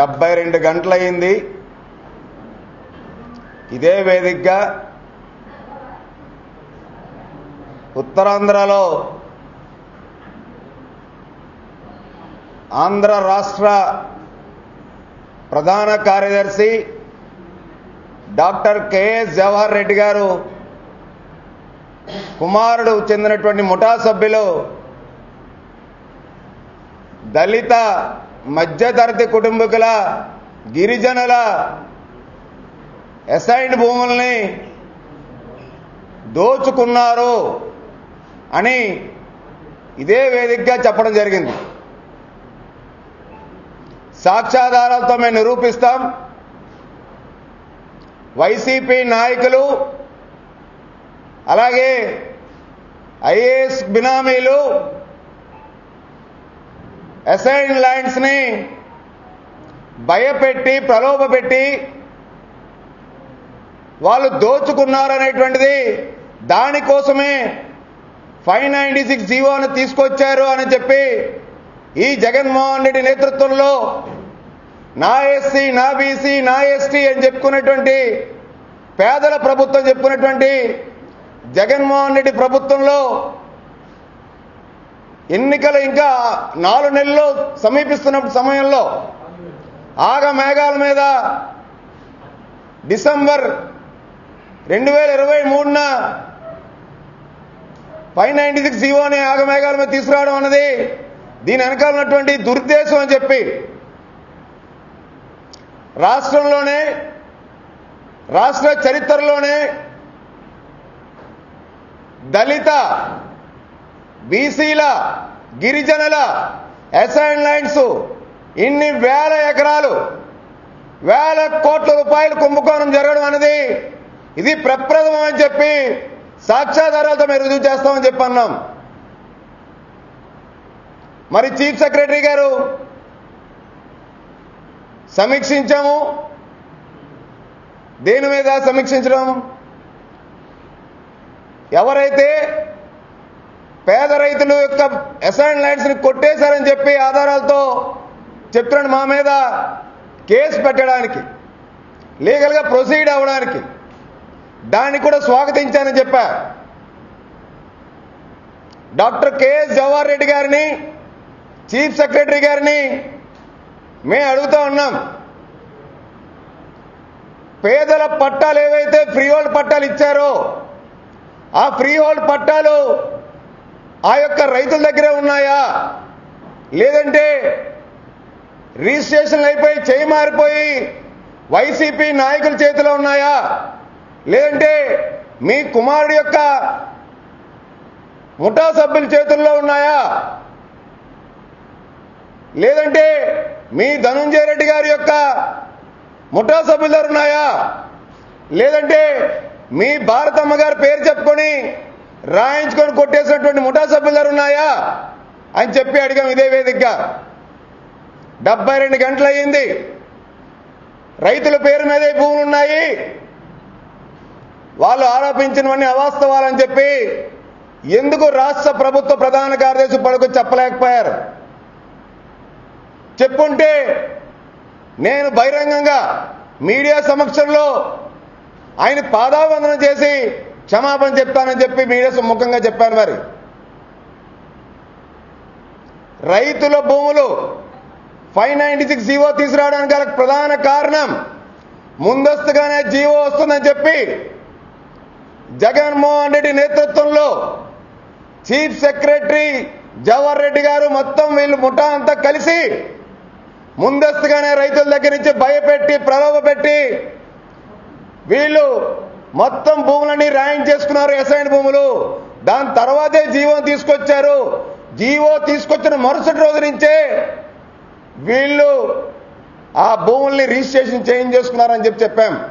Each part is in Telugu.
డెబ్బై రెండు గంటలయ్యింది. ఇదే వేదికగా ఉత్తరాంధ్రలో ఆంధ్ర రాష్ట్ర ప్రధాన కార్యదర్శి డాక్టర్ కెఎస్ జవహర్ రెడ్డి గారు కుమారుడు చెందినటువంటి ముఠా సభ్యులు దళిత మధ్యతరగతి కుటుంబకుల గిరిజనుల అసైన్డ్ భూముల్ని దోచుకున్నారు అని ఇదే వేదికగా చెప్పడం జరిగింది. సాక్ష్యాధారాలతో మేము నిరూపిస్తాం. వైసీపీ నాయకులు అలాగే ఐఏఎస్ బినామీలు అసైన్ ల్యాండ్స్ని భయపెట్టి ప్రలోభపెట్టి వాళ్ళు దోచుకున్నారనేటువంటిది దానికోసమే ఫైవ్ నైంటీ సిక్స్ జీవోను తీసుకొచ్చారు అని చెప్పి ఈ జగన్మోహన్ రెడ్డి నేతృత్వంలో నా ఎస్సీ నా బీసీ నా ఎస్టీ అని చెప్పుకునేటువంటి పేదల ప్రభుత్వం చెప్పుకునేటువంటి జగన్మోహన్ రెడ్డి ప్రభుత్వంలో ఎన్నికలు ఇంకా నాలుగు నెలలు సమీపిస్తున్న సమయంలో ఆగ మేఘాల మీద డిసెంబర్ రెండు వేల ఇరవై మూడున ఫైవ్ నైంటీ సిక్స్ జీవోని ఆగమేఘాల మీద తీసుకురావడం అన్నది దీని వెనకాల ఉన్నటువంటి దురుద్దేశం అని చెప్పి రాష్ట్రంలోనే రాష్ట్ర చరిత్రలోనే దళిత బీసీల గిరిజనుల అసైన్ లైన్స్ ఇన్ని వేల ఎకరాలు వేల కోట్ల రూపాయలు కుంభకోణం జరగడం అనేది ఇది ప్రప్రథమం అని చెప్పి సాక్ష్యాధారాలతో మేము రుజువు చేస్తామని చెప్పి అన్నాం. మరి చీఫ్ సెక్రటరీ గారు సమీక్షించాము. దేని మీద సమీక్షించడం? ఎవరైతే పేద రైతుల యొక్క అసైన్ ల్యాండ్స్ని కొట్టేశారని చెప్పి ఆధారాలతో చెప్తున్నాడు మా మీద కేసు పెట్టడానికి లీగల్గా ప్రొసీడ్ అవ్వడానికి. దాన్ని కూడా స్వాగతించానని చెప్పా. డాక్టర్ కెఎస్ జవహర్ రెడ్డి గారిని చీఫ్ సెక్రటరీ గారిని మేము అడుగుతా ఉన్నాం. పేదల పట్టాలు ఏవైతే ఫ్రీ హోల్డ్ పట్టాలు ఇచ్చారో ఆ ఫ్రీ హోల్డ్ పట్టాలు ఆ యొక్క రైతుల దగ్గరే ఉన్నాయా? లేదంటే రిజిస్ట్రేషన్లు అయిపోయి చేయి మారిపోయి వైసీపీ నాయకుల చేతిలో ఉన్నాయా? లేదంటే మీ కుమారుడు యొక్క ముఠా సభ్యుల చేతుల్లో ఉన్నాయా? లేదంటే మీ ధనుంజయ రెడ్డి గారి యొక్క ముఠా సభ్యుల ఉన్నాయా? లేదంటే మీ భారతమ్మ గారి పేరు చెప్పుకొని రాయించుకొని కొట్టేసినటువంటి ముఠా సభ్యులు ఉన్నాయా? అని చెప్పి అడిగాం ఇదే వేదికగా డెబ్బై రెండు గంటలయ్యింది. రైతుల పేరు మీదే భూములు ఉన్నాయి. వాళ్ళు ఆరోపించినవన్నీ అవాస్తవాలని చెప్పి ఎందుకు రాష్ట్ర ప్రభుత్వ ప్రధాన కార్యదర్శి పడుకు చెప్పలేకపోయారు? చెప్పుంటే నేను బహిరంగంగా మీడియా సమక్షంలో ఆయన పాదావందనం చేసి క్షమాపణ చెప్తానని చెప్పి మీడియా సుముఖంగా చెప్పాను మరి. రైతుల భూములు ఫైవ్ నైంటీ సిక్స్ జీవో తీసుకురావడానికి గల ప్రధాన కారణం ముందస్తుగానే జీవో వస్తుందని చెప్పి జగన్మోహన్ రెడ్డి నేతృత్వంలో చీఫ్ సెక్రటరీ జవహర్ రెడ్డి గారు మొత్తం వీళ్ళు ముఠా అంతా కలిసి ముందస్తుగానే రైతుల దగ్గర నుంచి భయపెట్టి ప్రలోభపెట్టి వీళ్ళు మొత్తం భూములన్నీ రాయం చేసుకున్నారు ఎస్ఐన్ భూములు. దాని తర్వాతే జీవో తీసుకొచ్చారు. జీవో తీసుకొచ్చిన మరుసటి రోజు నుంచే వీళ్ళు ఆ భూముల్ని రిజిస్ట్రేషన్ చేంజ్ చేసుకున్నారని చెప్పి చెప్పాం.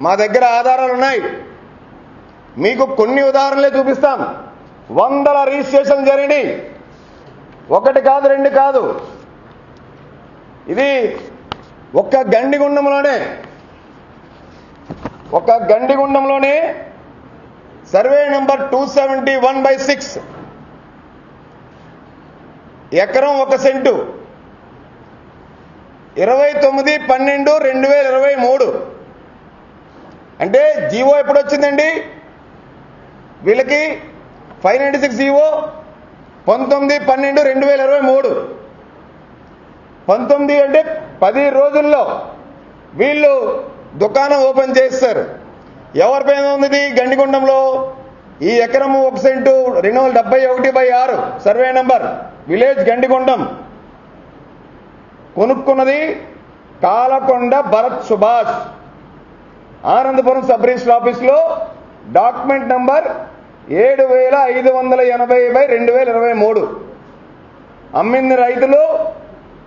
మా దగ్గర ఆధారాలు ఉన్నాయి. మీకు కొన్ని ఉదాహరణలే చూపిస్తాం. వందల రిజిస్ట్రేషన్ జరిగినాయి. ఒకటి కాదు రెండు కాదు. ఇది ఒక్క గండిగుండంలోనే ఒక గండిగుండంలోనే survey number two seventy one by six. ఎకరం ఒక సెంటు. ఇరవై తొమ్మిది పన్నెండు రెండు వేల ఇరవై మూడు. అంటే జీవో ఎప్పుడు వచ్చిందండి వీళ్ళకి ఫైవ్ నైంటీ సిక్స్ జీవో పంతొమ్మిది పన్నెండు రెండు వేల ఇరవై మూడు. పంతొమ్మిది అంటే పది రోజుల్లో వీళ్ళు దుకాణం ఓపెన్ చేస్తారు. ఎవరి పైన ఉంది గండిగుండంలో. ఈ ఎకరము ఒక సెంటు రెండు వందల డెబ్బై ఒకటి బై ఆరు. Survey number. విలేజ్ గండిగుండం. కొనుక్కున్నది కాలకొండ భరత్ సుభాష్. ఆనందపురం సబ్ రిజిస్టర్ ఆఫీస్లో డాక్యుమెంట్ నంబర్ ఏడు వేల ఐదు వందల ఎనభై బై రెండు వేల ఇరవై మూడు. అమ్మింది రైతులు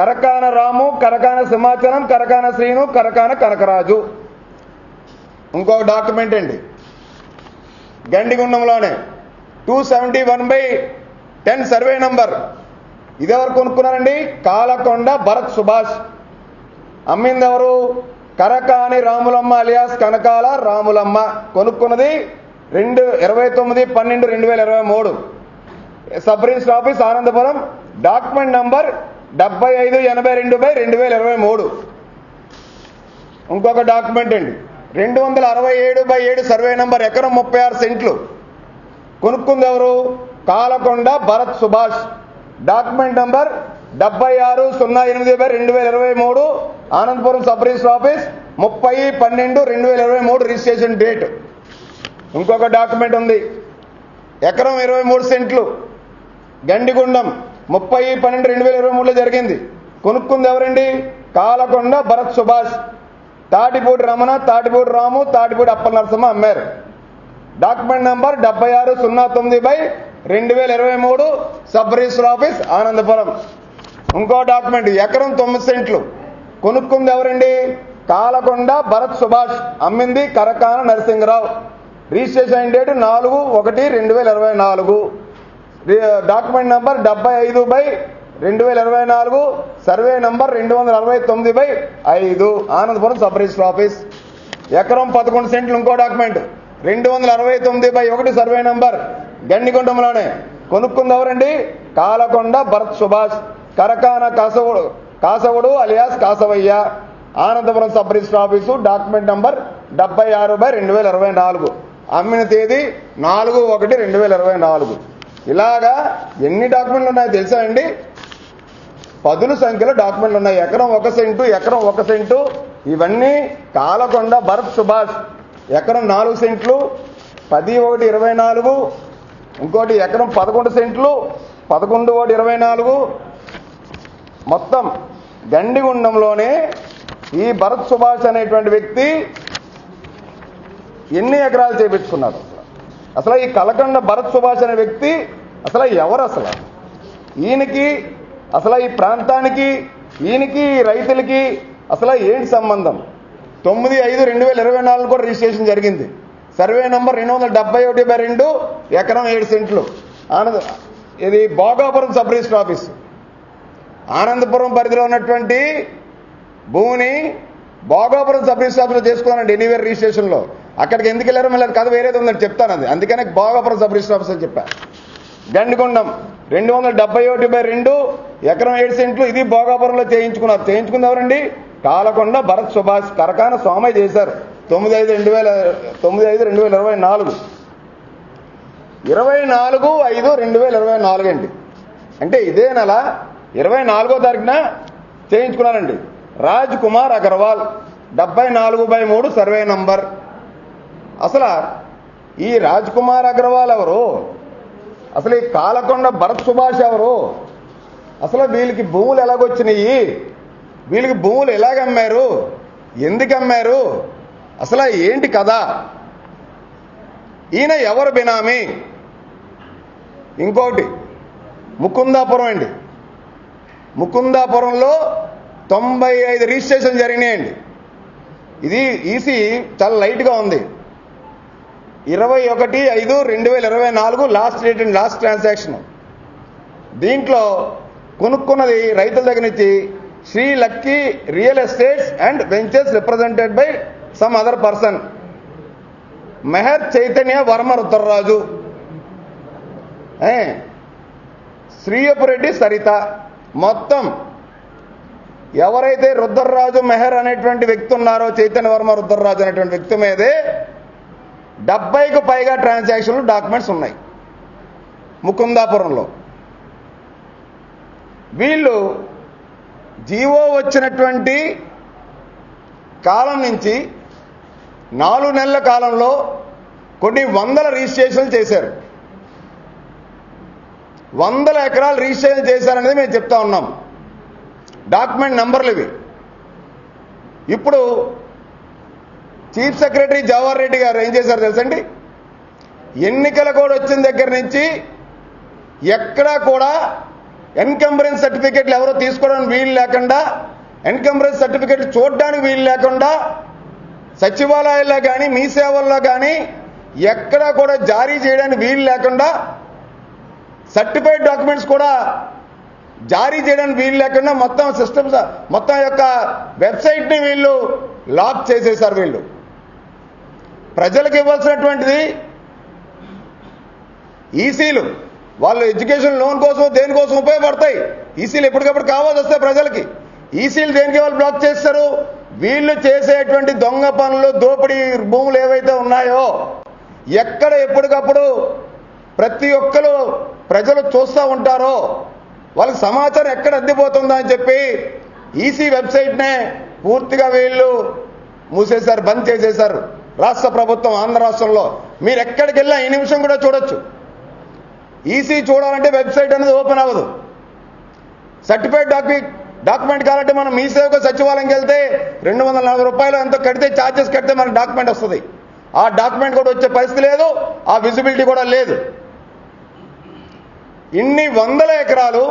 కరకాన రాము కరకాన సింహాచలం కరకాన శ్రీను కరకాన కనకరాజు. ఇంకొక డాక్యుమెంట్ అండి. గండిగుండంలోనే. Two seventy one by ten survey number ఇదెవరు కొనుక్కున్నారండి? కాలకొండ భరత్ సుభాష్. అమ్మింది ఎవరు? కరకాని రాములమ్మ అలియాస్ కనకాల రాములమ్మ. కొనుక్కున్నది రెండు ఇరవై తొమ్మిది పన్నెండు రెండు వేల ఇరవై మూడు. Sub register office Anandapuram. Document number డెబ్బై ఐదు ఎనభై రెండు బై రెండు వేల ఇరవై మూడు. ఇంకొక డాక్యుమెంట్ అండి. రెండు వందల అరవై ఏడు బై ఏడు సర్వే నంబర్ ఎకరం ముప్పై ఆరు సెంట్లు. కొనుక్కుంది ఎవరు? కాలకొండ భరత్ సుభాష్. డాక్యుమెంట్ నంబర్ డెబ్బై ఆరు సున్నా ఎనిమిది బై రెండు వేల ఇరవై మూడు ఆనందపురం సబ్ రిజిస్టర్ ఆఫీస్ ముప్పై పన్నెండు రెండు వేల ఇరవై మూడు రిజిస్ట్రేషన్ డేట్. ఇంకొక డాక్యుమెంట్ ఉంది. ఎకరం ఇరవై మూడు సెంట్లు. గండిగుండం. ముప్పై పన్నెండు రెండు వేల ఇరవై మూడులో జరిగింది. కొనుక్కుంది ఎవరండి? కాలకొండ భరత్ సుభాష్. తాటిపూడి రమణ తాటిపూడి రాము తాటిపూడి అప్పల నరసింహ అమ్మారు. డాక్యుమెంట్ నంబర్ డెబ్బై ఆరు సున్నా తొమ్మిది బై రెండు వేల ఇరవై మూడు సబ్ రిజిస్టర్ ఆఫీస్ ఆనందపురం. ఇంకో డాక్యుమెంట్ ఎకరం తొమ్మిది సెంట్లు. కొనుక్కుంది ఎవరండి? కాలకొండ భరత్ సుభాష్. అమ్మింది కరకాన నరసింహరావు. రిజిస్ట్రేషన్ డేట్ నాలుగు ఒకటి రెండు వేల ఇరవై నాలుగు. డాక్యుమెంట్ నంబర్ డెబ్బై ఐదు బై రెండు వేల ఇరవై నాలుగు సర్వే నంబర్ రెండు వందల అరవై తొమ్మిది బై ఐదు ఆనందపురం సబ్ రిజిస్టర్ ఆఫీస్ ఎకరం పదకొండు సెంట్లు ఇంకో డాక్యుమెంట్ రెండు వందల అరవై తొమ్మిది బై ఒకటి సర్వే నంబర్ గండిగుండంలోనే కొనుక్కుంది ఎవరండి Kalakonda Bharat Subhash Karakana Kasavudu Kasavudu alias Kasavayya. Anandapuram sub register office document number డెబ్బై ఆరు బై రెండు వేల ఇరవై నాలుగు. అమ్మిన తేదీ నాలుగు ఒకటి రెండు వేల ఇరవై నాలుగు. ఇలాగా ఎన్ని డాక్యుమెంట్లు ఉన్నాయో తెలుసా అండి? పదుల సంఖ్యలో డాక్యుమెంట్లు ఉన్నాయి. ఎకరం ఒక సెంటు ఎకరం ఒక సెంటు. ఇవన్నీ కాలకొండ భరత్ సుభాష్. ఎకరం నాలుగు సెంట్లు పది ఒకటి ఇరవై నాలుగు. ఇంకోటి ఎకరం పదకొండు సెంట్లు పదకొండు ఒకటి ఇరవై నాలుగు. మొత్తం గండిగుండంలోనే ఈ భరత్ సుభాష్ అనేటువంటి వ్యక్తి ఎన్ని ఎకరాలు చేపించుకున్నాడు? అసలు అసలు ఈ కలకండ భరత్ సుభాష్ అనే వ్యక్తి అసలు ఎవరు అసలు? ఈయనకి అసలు ఈ ప్రాంతానికి ఈయనకి రైతులకి అసలు ఏంటి సంబంధం? తొమ్మిది ఐదు రెండు వేల ఇరవై నాలుగు కూడా రిజిస్ట్రేషన్ జరిగింది. సర్వే నంబర్ రెండు వందల డెబ్బై ఒకటి బై రెండు ఎకరం ఏడు సెంట్లు. ఆనంద ఇది Bhogapuram sub register office. Anandapuram పరిధిలో ఉన్నటువంటి భూమిని భోగాపురం సబ్ రిజిస్టర్ ఆఫీస్లో చేసుకున్నానండి ఎనీవేర్ రిజిస్ట్రేషన్లో. అక్కడికి ఎందుకు వెళ్ళారో మళ్ళీ కథ వేరేది ఉందని చెప్తాను అది. అందుకనే భోగాపురం సబ్ రిజిస్టర్ ఆఫీస్ అని చెప్పాను గండికొండం రెండు వందల డెబ్బై ఒకటి బై రెండు ఎకరం ఏడు సెంట్లు ఇది భోగాపురంలో చేయించుకున్నారు. చేయించుకుంది ఎవరండి? కాలకొండ భరత్ సుభాష్ కరకాన సోమయ్య చేశారు. తొమ్మిది ఐదు రెండు వేల తొమ్మిది ఐదు రెండు వేల ఇరవై నాలుగు. ఇరవై నాలుగు ఐదు రెండు వేల ఇరవై నాలుగు అండి అంటే ఇదే నెల ఇరవై నాలుగో తారీఖున చేయించుకున్నారండి. రాజ్ కుమార్ అగర్వాల్ డెబ్బై నాలుగు బై మూడు సర్వే నంబర్. అసలు ఈ రాజ్ కుమార్ అగర్వాల్ ఎవరు? అసలు ఈ కాలకొండ భరత్ సుభాష్ ఎవరు? అసలు వీళ్ళకి భూములు ఎలాగొచ్చినాయి వీళ్ళకి భూములు ఎలాగమ్మారు? ఎందుకు అమ్మారు అసలు ఏంటి కథ? ఈయన ఎవరు బినామీ? ఇంకోటి ముకుందాపురం అండి. ముకుందాపురంలో తొంభై ఐదు రిజిస్ట్రేషన్ జరిగినాయండి. ఇది ఈసీ చాలా లైట్గా ఉంది. ఇరవై ఒకటి ఐదు రెండు వేల ఇరవై నాలుగు last date and last transaction. దీంట్లో కొనుక్కున్నది రైతుల దగ్గర నుంచి Shri lucky real estates and ventures represented by some other person. Mehar Chaitanya Varma Rudraraju. Sriyapureddy Saritha. మొత్తం ఎవరైతే రుద్రరాజు మెహర్ అనేటువంటి వ్యక్తి ఉన్నారో చైతన్య వర్మ రుద్రరాజు అనేటువంటి వ్యక్తి మీదే డెబ్బైకు పైగా ట్రాన్సాక్షన్లు డాక్యుమెంట్స్ ఉన్నాయి. ముకుందాపురంలో. వీళ్ళు జీవో వచ్చినటువంటి కాలం నుంచి నాలుగు నెలల కాలంలో కొన్ని వందల రిజిస్ట్రేషన్లు చేశారు. వందల ఎకరాలు రిజిస్ట్రేషన్ చేశారనేది మేము చెప్తా ఉన్నాం. డాక్యుమెంట్ నెంబర్లు ఇవి. ఇప్పుడు చీఫ్ సెక్రటరీ జవహర్ రెడ్డి గారు ఏం చేశారు తెలుసండి? ఎన్నికల కోడ్ వచ్చిన దగ్గర నుంచి ఎక్కడా కూడా ఎన్కంబరెన్స్ సర్టిఫికెట్లు ఎవరో తీసుకోవడానికి వీలు లేకుండా ఎన్కంబరెన్స్ సర్టిఫికెట్ చూడడానికి వీలు లేకుండా సచివాలయాల్లో కానీ మీ సేవల్లో కానీ ఎక్కడా కూడా జారీ చేయడానికి వీలు లేకుండా సర్టిఫైడ్ డాక్యుమెంట్స్ కూడా జారీ చేయడానికి వీలు లేకుండా మొత్తం సిస్టమ్స్ మొత్తం యొక్క వెబ్సైట్ని వీళ్ళు లాక్ చేసేశారు వీళ్ళు. ప్రజలకు ఇవ్వాల్సినటువంటిది ఈసీలు. వాళ్ళు ఎడ్యుకేషన్ లోన్ కోసం దేనికోసం ఉపయోగపడతాయి? ఈసీలు ఎప్పటికప్పుడు కావాల్సి వస్తాయి ప్రజలకి. ఈసీలు దేనికి వాళ్ళు బ్లాక్ చేస్తారు? వీళ్ళు చేసేటువంటి దొంగ పనులు దోపిడీ భూములు ఏవైతే ఉన్నాయో ఎక్కడ ఎప్పటికప్పుడు ప్రతి ఒక్కరు ప్రజలు చూస్తూ ఉంటారో వాళ్ళకి సమాచారం ఎక్కడ అందిపోతుందా అని చెప్పి ఈసీ వెబ్సైట్నే పూర్తిగా వీళ్ళు మూసేశారు బంద్ చేసేశారు. రాష్ట్ర ప్రభుత్వం ఆంధ్ర రాష్ట్రంలో. మీరు ఎక్కడికి వెళ్ళినా ఈ నిమిషం కూడా చూడొచ్చు. ఈసీ చూడాలంటే వెబ్సైట్ అనేది ఓపెన్ అవ్వదు. సర్టిఫైడ్ డాక్యుమెంట్ డాక్యుమెంట్ కావాలంటే మనం మీ సేవకు సచివాలయంకి వెళ్తే రెండు వందల నలభై రూపాయలు ఎంతో కడితే ఛార్జెస్ కడితే మనకి డాక్యుమెంట్ వస్తుంది. ఆ డాక్యుమెంట్ కూడా వచ్చే పరిస్థితి లేదు ఆ విజిబిలిటీ కూడా లేదు. ఇన్ని వందల ఎకరాలు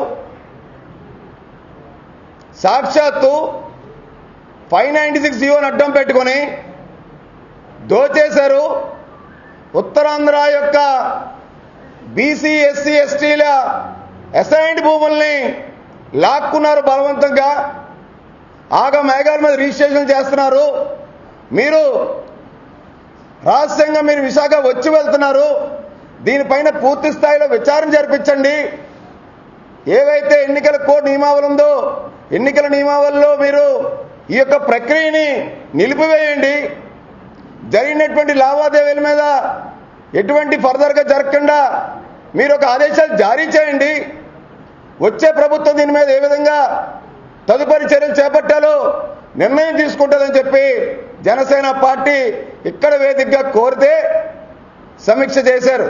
సాక్షాత్తు ఫైవ్ నైంటీ సిక్స్ జీవోని అడ్డం పెట్టుకొని దోచేశారు. ఉత్తరాంధ్ర యొక్క బీసీ ఎస్సీ ఎస్టీల అసైన్డ్ భూముల్ని లాక్కున్నారు బలవంతంగా. ఆగ మేఘాల మీద రిజిస్ట్రేషన్ చేస్తున్నారు. మీరు రహస్యంగా మీరు విశాఖ వచ్చి వెళ్తున్నారు. దీనిపైన పూర్తి స్థాయిలో విచారణ జరిపించండి. ఏవైతే ఎన్నికల కోడ్ నియమావళి ఉందో ఎన్నికల నియమావళిలో మీరు ఈ యొక్క ప్రక్రియని నిలిపివేయండి. జరిగినటువంటి లావాదేవీల మీద ఎటువంటి ఫర్దర్గా జరగకుండా మీరు ఒక ఆదేశాలు జారీ చేయండి. వచ్చే ప్రభుత్వం దీని మీద ఏ విధంగా తదుపరి చర్యలు చేపట్టాలో నిర్ణయం తీసుకుంటుందని చెప్పి జనసేన పార్టీ ఇక్కడ వేదికగా కోరితే సమీక్ష చేశారు.